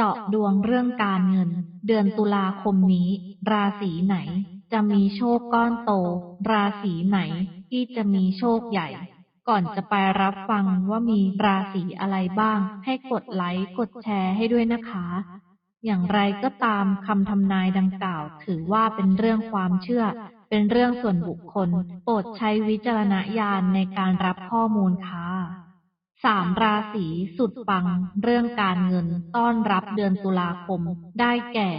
จาะดวงเรื่องการเงิน เดือนตุลาคมนี้ ราศีไหน จะมีโชคก้อนโต ราศีไหน ที่จะมีโชคใหญ่ ก่อนจะไปรับฟังว่ามีราศีอะไรบ้าง ให้กดไลค์กดแชร์ให้ด้วยนะคะ อย่างไรก็ตามคำทำนายดังกล่าว ถือว่าเป็นเรื่องความเชื่อ เป็นเรื่องส่วนบุคคล โปรดใช้วิจารณญาณในการรับข้อมูลค่ะ สามราศีสุดปังเรื่องการเงินต้อนรับเดือนตุลาคมได้แก่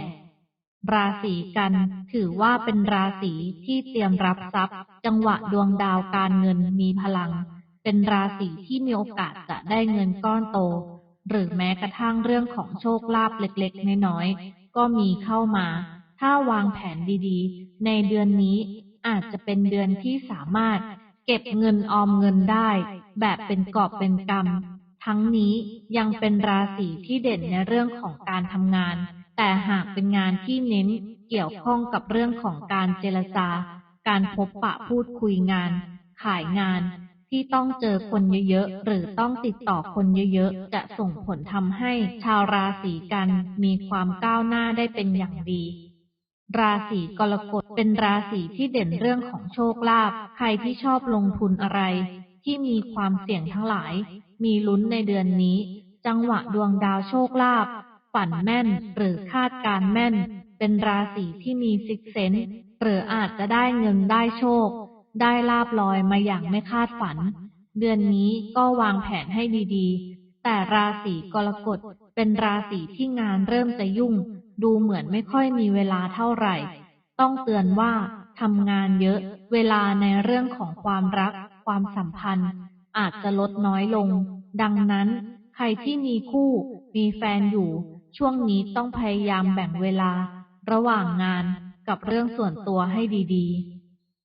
ราศีกันถือว่าเป็นราศีที่เตรียมรับทรัพย์ จังหวะดวงดาวการเงินมีพลัง เป็นราศีที่มีโอกาสจะได้เงินก้อนโต หรือแม้กระทั่งเรื่องของโชคลาภเล็กๆ น้อยๆ ก็มีเข้ามา ถ้าวางแผนดีๆ ในเดือนนี้อาจจะเป็นเดือนที่สามารถ เก็บเงินออมเงินได้ แบบเป็นกอบเป็นกำทั้งนี้ยังเป็นราศีที่เด่นในเรื่องของการทำงาน แต่หากเป็นงานที่เน้นเกี่ยวข้องกับเรื่องของการเจรจา การพบปะพูดคุยงาน ขายงานที่ต้องเจอคนเยอะๆ หรือต้องติดต่อคนเยอะๆ จะส่งผลทำให้ชาวราศีกันมีความก้าวหน้าได้เป็นอย่างดี ราศีกรกฎเป็นราศีที่เด่นเรื่องของโชคลาภ ใครที่ชอบลงทุนอะไร ที่มีความเสี่ยงทั้งหลาย มีลุ้นในเดือนนี้ จังหวะดวงดาวโชคลาภฝันแม่นหรือคาดการแม่น เป็นราศีที่มีซิกเซนหรืออาจจะได้เงินได้โชค ได้ลาบลอยมาอย่างไม่คาดฝัน เดือนนี้ก็วางแผนให้ดีๆ แต่ราศีกรกฎเป็นราศีที่งานเริ่มจะยุ่ง ดูเหมือนไม่ค่อยมีเวลาเท่าไหร่ ต้องเตือนว่าทำงานเยอะ เวลาในเรื่องของความรัก ความสัมพันธ์ อาจจะลดน้อยลง ดังนั้น ใครที่มีคู่ มีแฟนอยู่ ช่วงนี้ต้องพยายามแบ่งเวลา ระหว่างงานกับเรื่องส่วนตัวให้ดี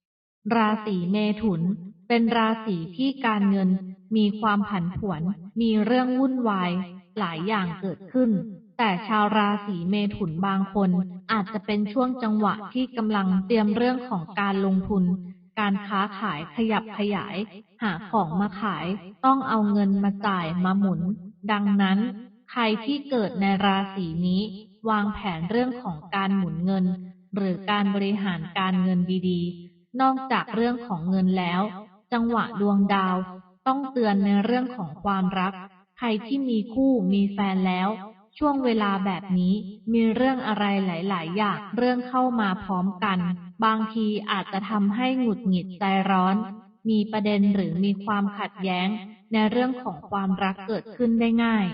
ๆ ราศีเมถุน เป็นราศีที่การเงินมีความผันผวน มีเรื่องวุ่นวาย หลายอย่างเกิดขึ้น แต่ชาวราศีเมถุนบางคน อาจจะเป็นช่วงจังหวะที่กำลังเตรียมเรื่องของการลงทุน การค้าขายขยับขยาย หาของมาขาย ต้องเอาเงินมาจ่ายมาหมุน ดังนั้น ใครที่เกิดในราศีนี้ วางแผนเรื่องของการหมุนเงิน หรือการบริหารการเงินดีๆ นอกจากเรื่องของเงินแล้ว จังหวะดวงดาว ต้องเตือนในเรื่องของความรัก ใครที่มีคู่มีแฟนแล้ว ช่วงเวลาแบบนี้มีเรื่องอะไรหลาย ๆ อย่างเรื่องเข้ามาพร้อมกัน บางทีอาจจะทำให้หงุดหงิดใจร้อน มีประเด็นหรือมีความขัดแย้ง ในเรื่องของความรักเกิดขึ้นได้ง่าย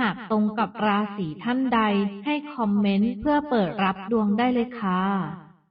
หากตรงกับราศีท่านใดให้คอมเมนต์เพื่อเปิดรับดวงได้เลยค่ะ